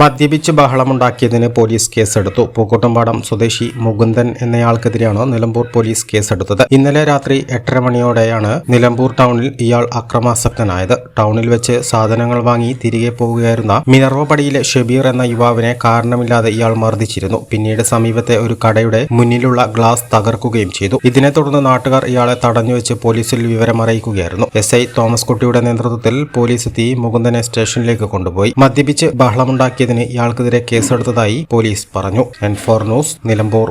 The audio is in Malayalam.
മദ്യപിച്ച് ബഹളമുണ്ടാക്കിയതിന് പോലീസ് കേസെടുത്തു. പൂക്കോട്ടുംപാടം സ്വദേശി മുകുന്ദൻ എന്നയാൾക്കെതിരെയാണ് നിലമ്പൂർ പോലീസ് കേസെടുത്തത്. ഇന്നലെ രാത്രി എട്ടര മണിയോടെയാണ് നിലമ്പൂർ ടൗണിൽ ഇയാൾ അക്രമാസക്തനായത്. ടൗണിൽ വെച്ച് സാധനങ്ങൾ വാങ്ങി തിരികെ പോവുകയായിരുന്ന മിനർവപടിയിലെ ഷെബീർ എന്ന യുവാവിനെ കാരണമില്ലാതെ ഇയാൾ മർദ്ദിച്ചിരുന്നു. പിന്നീട് സമീപത്തെ ഒരു കടയുടെ മുന്നിലുള്ള ഗ്ലാസ് തകർക്കുകയും ചെയ്തു. ഇതിനെ തുടർന്ന് നാട്ടുകാർ ഇയാളെ തടഞ്ഞുവെച്ച് പോലീസിൽ വിവരമറിയിക്കുകയായിരുന്നു എസ് ഐ തോമസ് കുട്ടിയുടെ നേതൃത്വത്തിൽ പോലീസ് എത്തി മുകുന്ദനെ സ്റ്റേഷനിലേക്ക് കൊണ്ടുപോയി. മദ്യപിച്ച് ബഹളമുണ്ടാക്കിയതിന് ഇയാൾക്കെതിരെ കേസെടുത്തതായി പോലീസ് പറഞ്ഞു. N four news Nilambur.